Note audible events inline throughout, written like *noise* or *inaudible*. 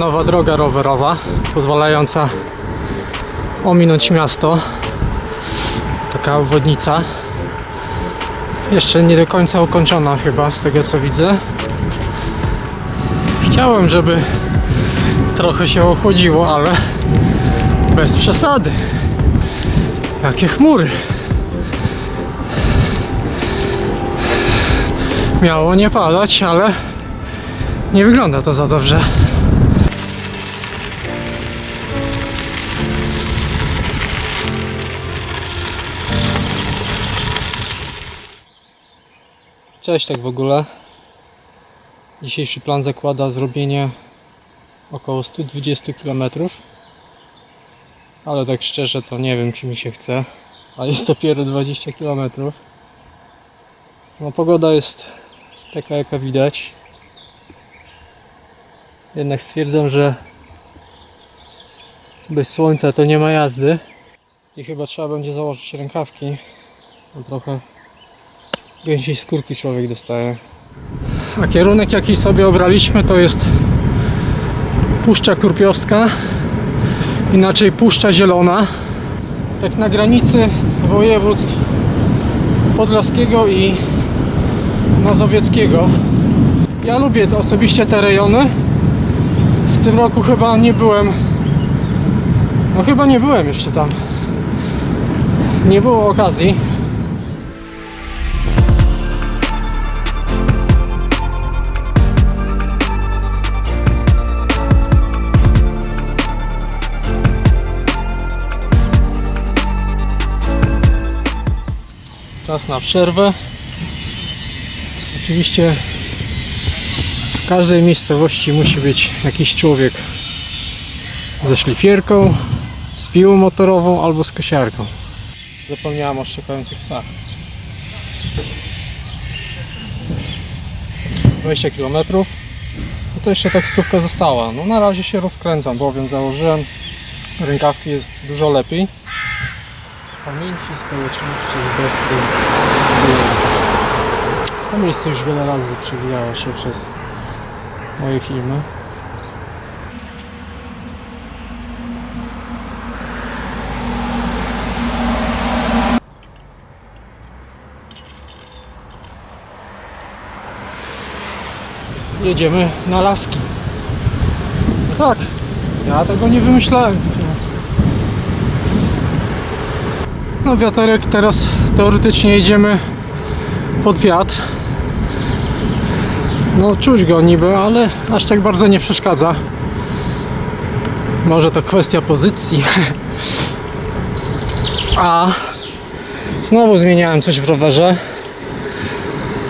nowa droga rowerowa, pozwalająca ominąć miasto. Taka obwodnica. Jeszcze nie do końca ukończona chyba, z tego co widzę. Chciałem, żeby trochę się ochłodziło, ale bez przesady. Jakie chmury. Miało nie padać, ale nie wygląda to za dobrze. Cześć tak w ogóle. Dzisiejszy plan zakłada zrobienie około 120 km. Ale tak szczerze to nie wiem czy mi się chce. A jest dopiero 20 km. No pogoda jest taka jaka widać. Jednak stwierdzam, że bez słońca to nie ma jazdy. I chyba trzeba będzie założyć rękawki. Trochę gęsiej skórki człowiek dostaje. A kierunek jaki sobie obraliśmy to jest Puszcza Kurpiowska, inaczej Puszcza Zielona. Tak na granicy województw podlaskiego i mazowieckiego. Ja lubię osobiście te rejony. W tym roku chyba nie byłem. No chyba nie byłem jeszcze tam. Nie było okazji. Czas na przerwę. Oczywiście w każdej miejscowości musi być jakiś człowiek ze szlifierką, z piłą motorową albo z kosiarką. Zapomniałam o szczekających psach. 20 km. No to jeszcze tak stówka została. No na razie się rozkręcam, bowiem założyłem rękawki jest dużo lepiej. Pamięci społeczności bez tym. To miejsce już wiele razy przewijało się przez moje filmy. Jedziemy na laski. No tak, ja tego nie wymyślałem. tych nazw. No wiaterek teraz teoretycznie jedziemy pod wiatr. No czuć go niby, ale aż tak bardzo nie przeszkadza. Może to kwestia pozycji. *laughs* A znowu zmieniałem coś w rowerze.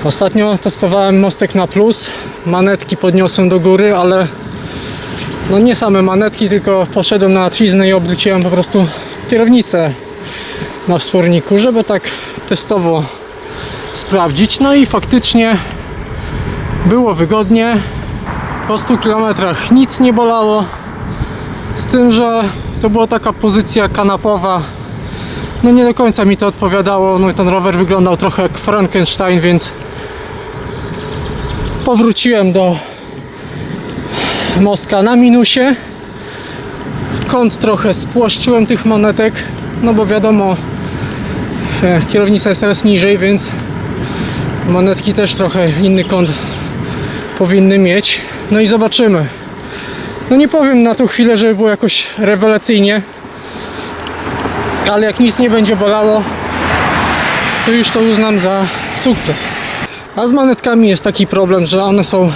Ostatnio testowałem mostek na plus. Manetki podniosłem do góry, ale no nie same manetki, tylko poszedłem na łatwiznę i obróciłem po prostu kierownicę na wsporniku, żeby tak testowo sprawdzić. No i faktycznie było wygodnie. Po 100 km nic nie bolało. Z tym, że to była taka pozycja kanapowa. No nie do końca mi to odpowiadało. No i ten rower wyglądał trochę jak Frankenstein, więc powróciłem do mostka na minusie. Kąt trochę spłaszczyłem tych monetek, no bo wiadomo, kierownica jest teraz niżej, więc monetki też trochę inny kąt powinny mieć. No i zobaczymy. No nie powiem na tą chwilę, żeby było jakoś rewelacyjnie, ale jak nic nie będzie bolało, to już to uznam za sukces. A z monetkami jest taki problem, że one są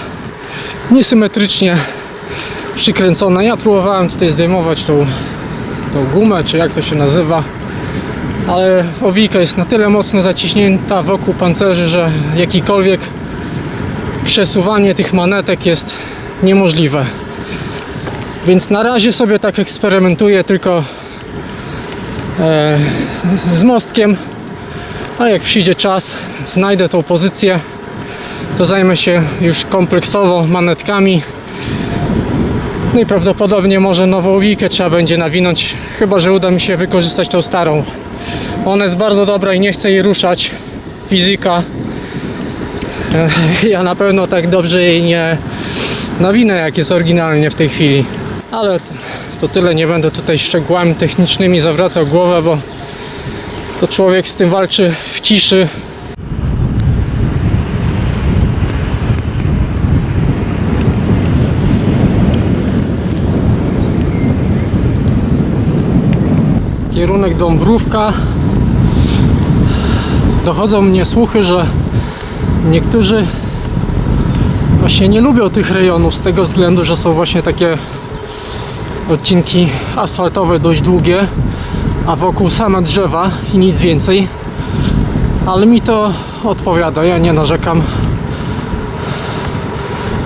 niesymetrycznie przykręcone. Ja próbowałem tutaj zdejmować tą, tą gumę, czy jak to się nazywa, ale owika jest na tyle mocno zaciśnięta wokół pancerzy, że jakikolwiek przesuwanie tych monetek jest niemożliwe. Więc na razie sobie tak eksperymentuję tylko e, z mostkiem, a jak przyjdzie czas, znajdę tą pozycję, to zajmę się już kompleksowo manetkami. No i prawdopodobnie może nową wikę trzeba będzie nawinąć, chyba że uda mi się wykorzystać tą starą. Ona jest bardzo dobra i nie chcę jej ruszać. Fizyka. *laughs* Ja na pewno tak dobrze jej nie, nawinę jak jest oryginalnie w tej chwili. Ale to tyle, nie będę tutaj szczegółami technicznymi zawracał głowę, bo to człowiek z tym walczy w ciszy. Kierunek Dąbrówka. Dochodzą mnie słuchy, że niektórzy właśnie nie lubią tych rejonów z tego względu, że są właśnie takie odcinki asfaltowe dość długie, a wokół same drzewa i nic więcej. Ale mi to odpowiada, ja nie narzekam.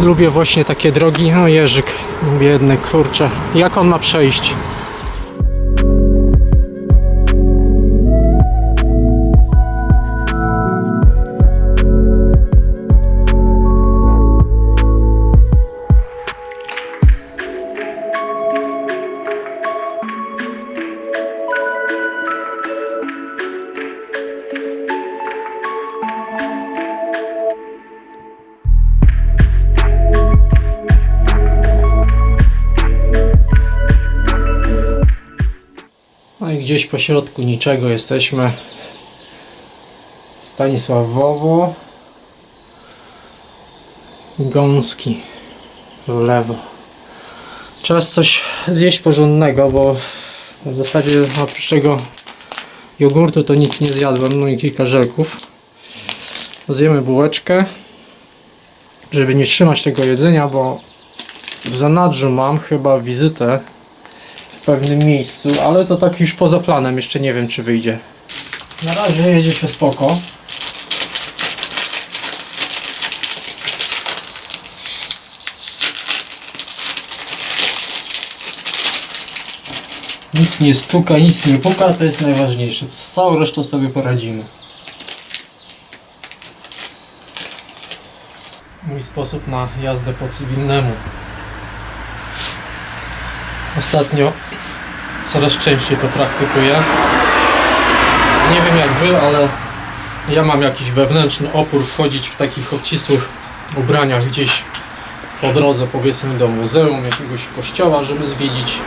Lubię właśnie takie drogi. No Jerzyk, biedny, kurczę. Jak on ma przejść? No i gdzieś po środku niczego jesteśmy. Stanisławowo. Gąski. W lewo. Czas coś zjeść porządnego, bo w zasadzie oprócz tego jogurtu to nic nie zjadłem, no i kilka żelków. Zjemy bułeczkę, żeby nie trzymać tego jedzenia, bo w zanadrzu mam chyba wizytę pewnym miejscu, ale to tak już poza planem, jeszcze nie wiem czy wyjdzie. Na razie jedzie się spoko. Nic nie stuka, nic nie puka, to jest najważniejsze. Z całą resztą sobie poradzimy. Mój sposób na jazdę po cywilnemu. Ostatnio coraz częściej to praktykuję. Nie wiem jak wy, ale ja mam jakiś wewnętrzny opór wchodzić w takich obcisłych ubraniach gdzieś po drodze powiedzmy do muzeum, jakiegoś kościoła, żeby zwiedzić,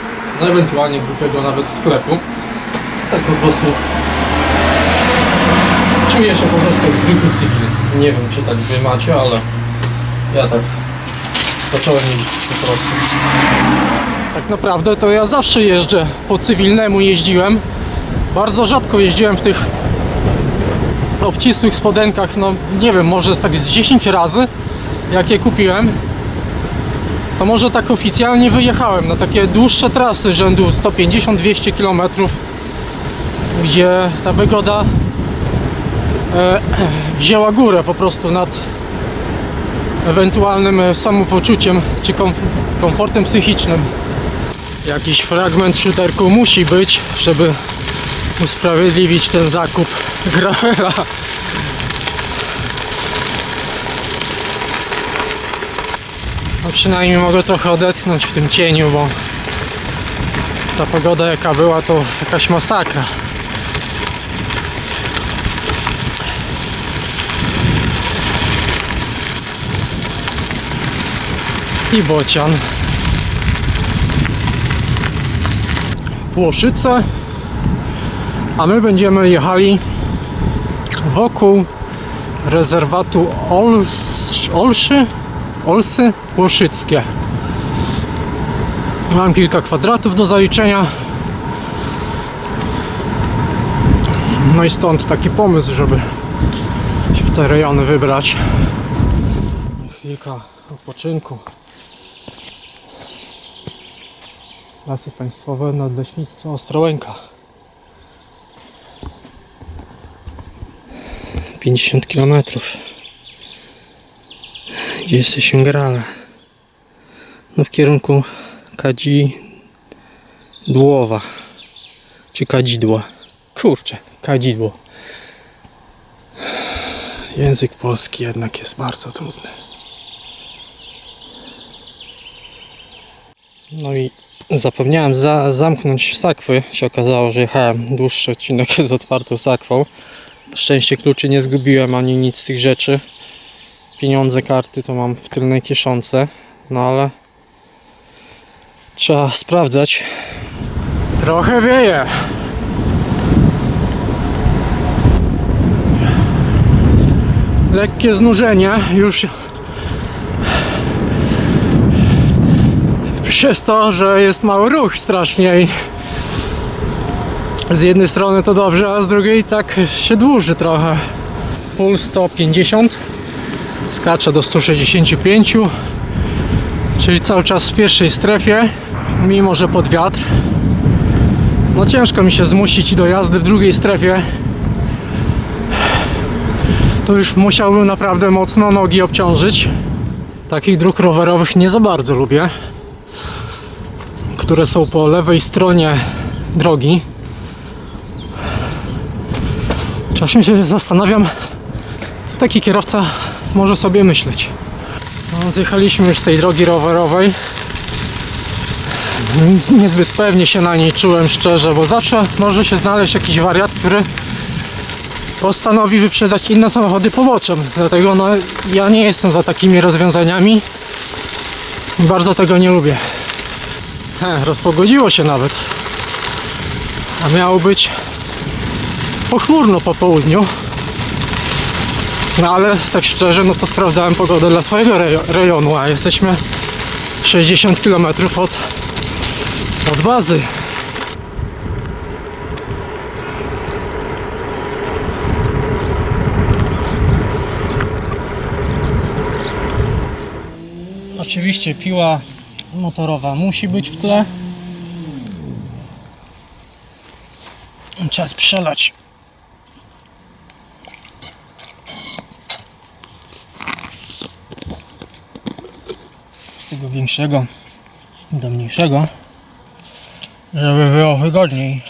no ewentualnie głupiego nawet sklepu. Tak po prostu czuję się po prostu jak zwykły cywil. Nie wiem czy tak wy macie, ale ja tak zacząłem jeździć po prostu. Tak naprawdę to ja zawsze jeżdżę po cywilnemu jeździłem. Bardzo rzadko jeździłem w tych obcisłych spodenkach, no nie wiem, może tak z 10 razy jak je kupiłem. To może tak oficjalnie wyjechałem na takie dłuższe trasy rzędu 150-200 km, gdzie ta wygoda e, *clears throat* wzięła górę po prostu nad ewentualnym e, samopoczuciem czy komf- komfortem psychicznym. Jakiś fragment shooterku musi być, żeby usprawiedliwić ten zakup *laughs* gravela. No przynajmniej mogę trochę odetchnąć w tym cieniu, bo ta pogoda jaka była to jakaś masakra. I bocian. Płoszyce, a my będziemy jechali wokół rezerwatu Ols, Olszy, Olsy Płoszyckie. Mam kilka kwadratów do zaliczenia. No i stąd taki pomysł, żeby się w te rejony wybrać. Chwilka odpoczynku. Lasy Państwowe Nadleśnictwo Ostrołęka. 50 km. Gdzie jesteśmy grale? No w kierunku Kadzidłowa. Czy Kadzidła. Kurczę, Kadzidło. Język polski jednak jest bardzo trudny. No i zapomniałem za, zamknąć sakwy. Się okazało, że jechałem dłuższy odcinek *laughs* z otwartą sakwą. Na szczęście kluczy nie zgubiłem ani nic z tych rzeczy. Pieniądze, karty to mam w tylnej kieszonce, No ale trzeba sprawdzać. Trochę wieje. Lekkie znużenie już przez to, że jest mały ruch strasznie i z jednej strony to dobrze, a z drugiej tak się dłuży trochę. Puls 150 skacze do 165 czyli cały czas w pierwszej strefie mimo że pod wiatr no ciężko mi się zmusić do jazdy w drugiej strefie. To już musiałbym naprawdę mocno nogi obciążyć. Takich dróg rowerowych nie za bardzo lubię. Które są po lewej stronie drogi. Czasem się zastanawiam, co taki kierowca może sobie myśleć. No, zjechaliśmy już z tej drogi rowerowej. Niezbyt pewnie się na niej czułem szczerze, bo zawsze może się znaleźć jakiś wariat, który postanowi wyprzedzać inne samochody poboczem. Dlatego no, ja nie jestem za takimi rozwiązaniami bardzo tego nie lubię. Rozpogodziło się nawet. A miało być pochmurno po południu. No ale tak szczerze, no to sprawdzałem pogodę dla swojego rejo- rejonu, a jesteśmy 60 km od od bazy. Oczywiście piła motorowa musi być w tle. Czas przelać. Z tego większego do mniejszego żeby było wygodniej.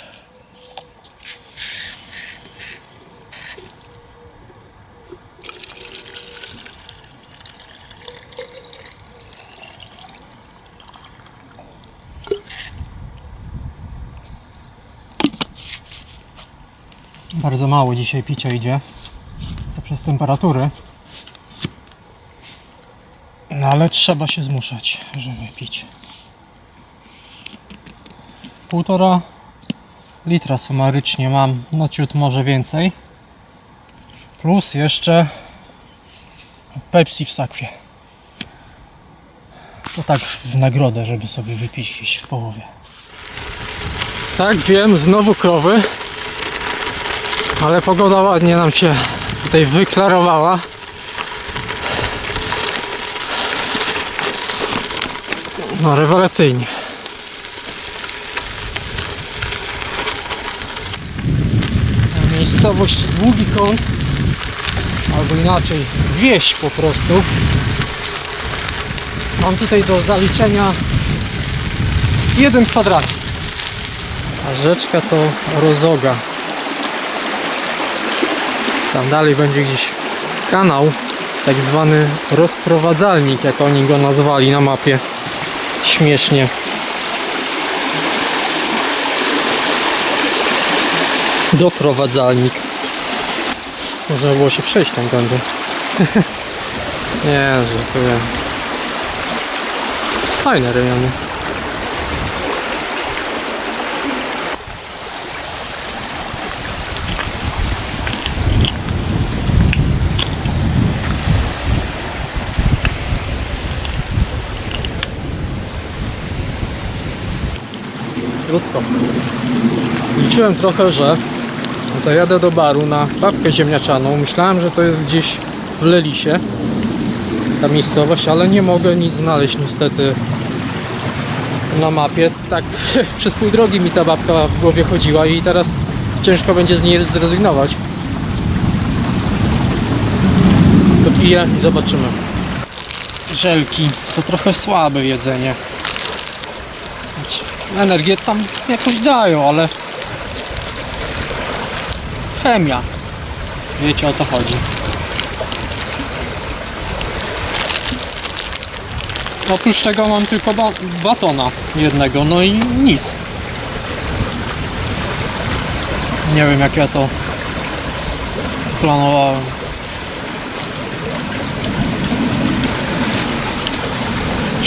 Bardzo mało dzisiaj picia idzie. To przez temperatury. No ale trzeba się zmuszać, żeby pić półtora litra sumarycznie mam, no ciut może więcej. Plus jeszcze Pepsi w sakwie. To tak w nagrodę, żeby sobie wypić gdzieś w połowie. Tak, wiem, znowu krowy. Ale pogoda ładnie nam się tutaj wyklarowała. No, rewelacyjnie. miejscowość Długi Kąt albo inaczej wieś po prostu mam tutaj do zaliczenia jeden kwadrat a rzeczka to Rozoga tam dalej będzie gdzieś kanał tak zwany rozprowadzalnik jak oni go nazwali na mapie śmiesznie doprowadzalnik. Można było się przejść tam tędy. *laughs* Nie, żartuję. Fajne rejony. Krótko. Liczyłem trochę, że zajadę do baru na babkę ziemniaczaną. Myślałem, że to jest gdzieś w Lelisie ta miejscowość, ale nie mogę nic znaleźć niestety na mapie. Tak *laughs* przez pół drogi mi ta babka w głowie chodziła i teraz ciężko będzie z niej zrezygnować. Dopiję i zobaczymy. Żelki to trochę słabe jedzenie. Energię tam jakoś dają, ale chemia. Wiecie o co chodzi. Oprócz tego mam tylko ba batona jednego, no i nic. Nie wiem jak ja to planowałem.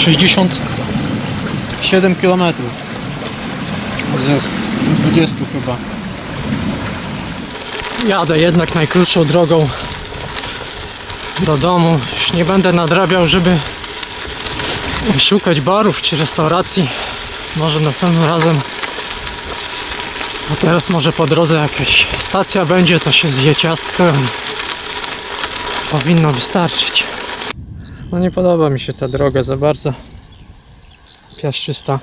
67 km ze 20 chyba. Jadę jednak najkrótszą drogą do domu. Już nie będę nadrabiał, żeby szukać barów czy restauracji. Może następnym razem. A teraz może po drodze jakaś stacja będzie, to się zje ciastko. Powinno wystarczyć. No nie podoba mi się ta droga za bardzo. Piaszczysta.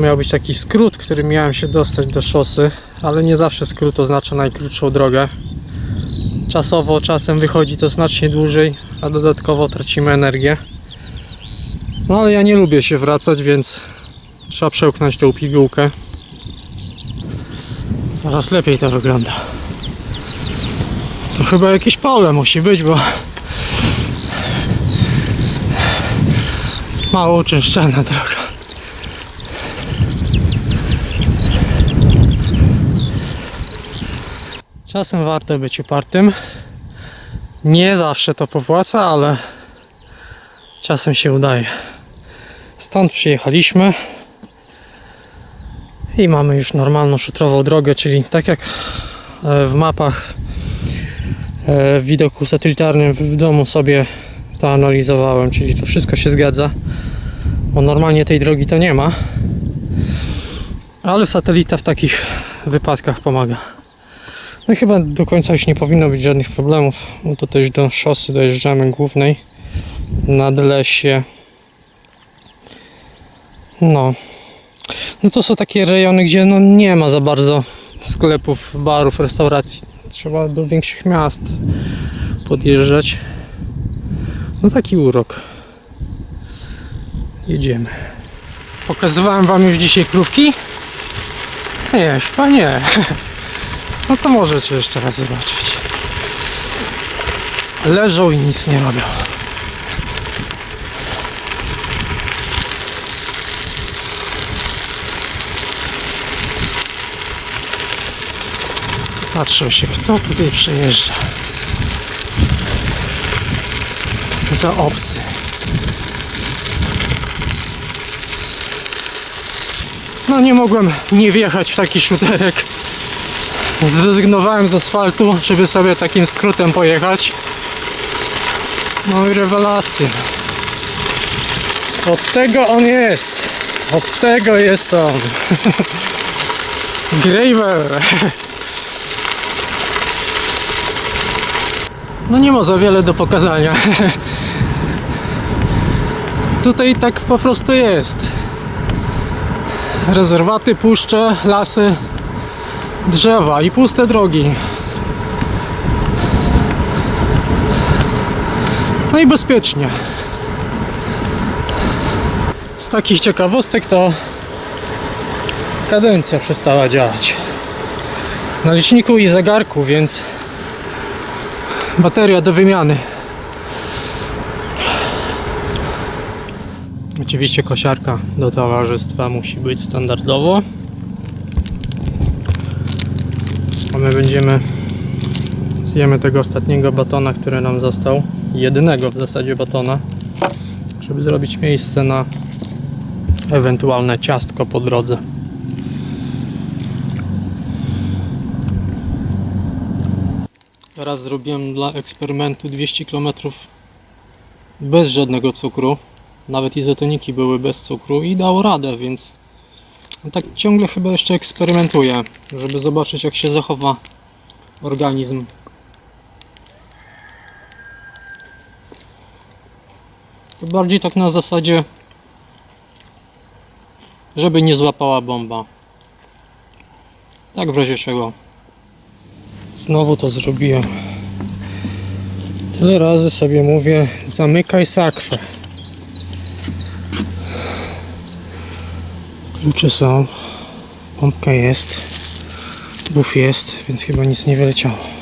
Miał być taki skrót, który miałem się dostać do szosy, ale nie zawsze skrót oznacza najkrótszą drogę. Czasowo czasem wychodzi to znacznie dłużej, a dodatkowo tracimy energię. No ale ja nie lubię się wracać, więc trzeba przełknąć tą pigułkę. Coraz lepiej to wygląda. To chyba jakieś pole musi być, bo mało uczęszczana droga. Czasem warto być upartym. Nie zawsze to popłaca, ale czasem się udaje. Stąd przyjechaliśmy i mamy już normalną szutrową drogę, czyli tak jak e, w mapach e, w widoku satelitarnym w domu sobie to analizowałem, czyli to wszystko się zgadza, bo normalnie tej drogi to nie ma, ale satelita w takich wypadkach pomaga. No chyba do końca już nie powinno być żadnych problemów, bo to też do szosy dojeżdżamy głównej nad lesie. No. No to są takie rejony, gdzie no nie ma za bardzo sklepów, barów, restauracji. Trzeba do większych miast podjeżdżać. No taki urok. Jedziemy. Pokazywałem wam już dzisiaj krówki? Nie, chyba nie. *laughs* No to możecie jeszcze raz zobaczyć. Leżą i nic nie robią. Patrzą się, kto tutaj przejeżdża. Za obcy. No nie mogłem nie wjechać w taki szuterek. Zrezygnowałem z asfaltu, żeby sobie takim skrótem pojechać. No i rewelacja. Od tego on jest. Od tego jest on. *laughs* Graver. No nie ma za wiele do pokazania. *laughs* Tutaj tak po prostu jest. Rezerwaty, puszcze, lasy, drzewa i puste drogi. No i bezpiecznie. Z takich ciekawostek to kadencja przestała działać. Na liczniku i zegarku, więc bateria do wymiany. Oczywiście kosiarka do towarzystwa musi być standardowo. A my będziemy zjemy tego ostatniego batona, który nam został. Jedynego w zasadzie batona, żeby zrobić miejsce na ewentualne ciastko po drodze. Teraz zrobiłem dla eksperymentu 200 km bez żadnego cukru. Nawet izotoniki były bez cukru i dało radę, więc tak ciągle chyba jeszcze eksperymentuję, żeby zobaczyć jak się zachowa organizm. To bardziej tak na zasadzie, żeby nie złapała bomba. Tak w razie czego. Znowu to zrobiłem. Tyle razy sobie mówię, zamykaj sakwę. Klucze są, pompka jest, buf jest, więc chyba nic nie wyleciało.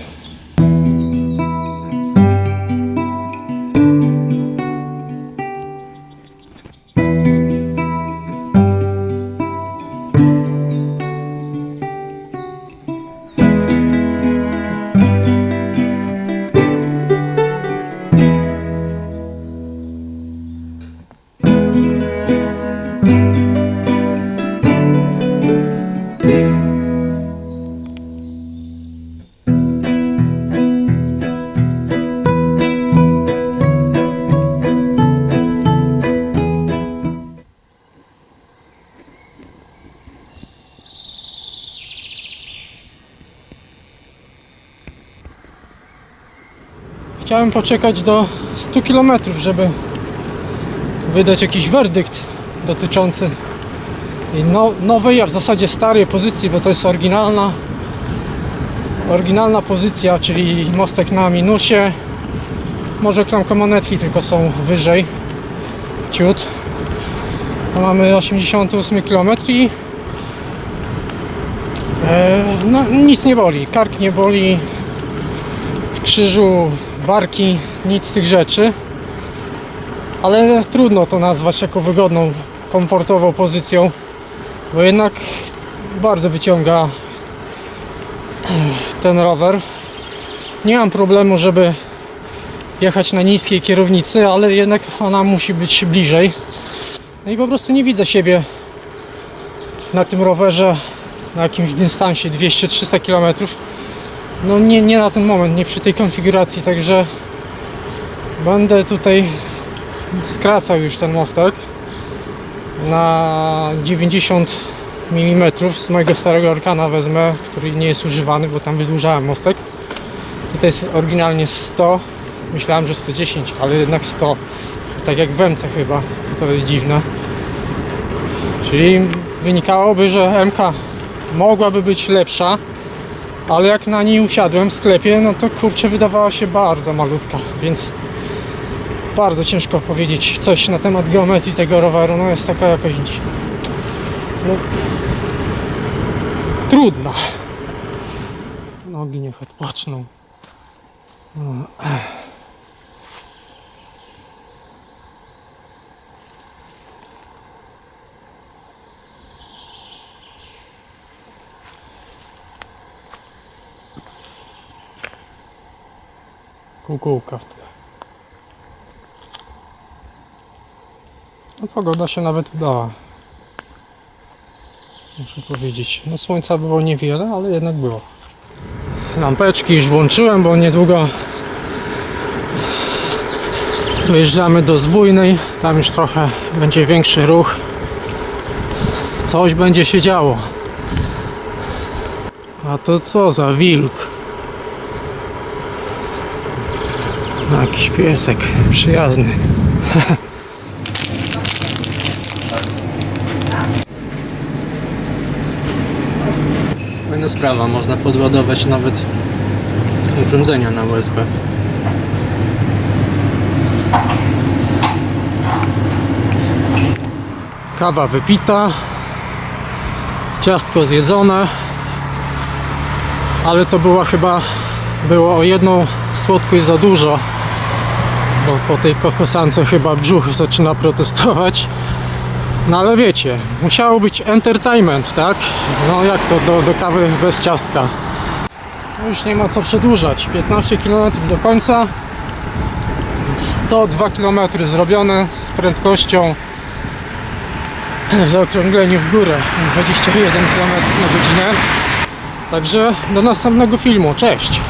Chciałem poczekać do 100 km, żeby wydać jakiś werdykt dotyczący no, nowej, a w zasadzie starej pozycji, bo to jest oryginalna oryginalna pozycja, czyli mostek na minusie. Może klamkomonetki tylko są wyżej. Ciut. Mamy 88 km i e, no, nic nie boli. Kark nie boli, w krzyżu barki, nic z tych rzeczy. Ale trudno to nazwać jako wygodną, komfortową pozycją, bo jednak bardzo wyciąga ten rower. Nie mam problemu, żeby jechać na niskiej kierownicy, ale jednak ona musi być bliżej. No i po prostu nie widzę siebie na tym rowerze na jakimś dystansie 200-300 km. No nie, nie na ten moment, nie przy tej konfiguracji, także będę tutaj skracał już ten mostek na 90 mm z mojego starego Orkana wezmę, który nie jest używany, bo tam wydłużałem mostek. Tutaj jest oryginalnie 100, myślałem, że 110, ale jednak 100. Tak jak w Emce chyba, to jest dziwne. Czyli wynikałoby, że MK mogłaby być lepsza, ale jak na niej usiadłem w sklepie, no to kurczę wydawała się bardzo malutka, więc bardzo ciężko powiedzieć coś na temat geometrii tego roweru, no jest taka jakoś no, trudna. Nogi niech odpoczną. No, Kukułka w tle. No pogoda się nawet udała. Muszę powiedzieć. No słońca było niewiele, ale jednak było. Lampeczki już włączyłem, bo niedługo dojeżdżamy do Zbójnej. Tam już trochę będzie większy ruch. Coś będzie się działo. A to co za wilk? Jakiś piesek przyjazny. Fajna sprawa, można podładować nawet urządzenia na USB. Kawa wypita, ciastko zjedzone, ale to była chyba było o jedną słodkość za dużo, bo po tej kokosance chyba brzuch zaczyna protestować. No ale wiecie, musiało być entertainment, tak? No jak to do, do kawy bez ciastka? No już nie ma co przedłużać. 15 km do końca. 102 km zrobione z prędkością w zaokrągleniu w górę 21 km na godzinę. Także do następnego filmu. Cześć!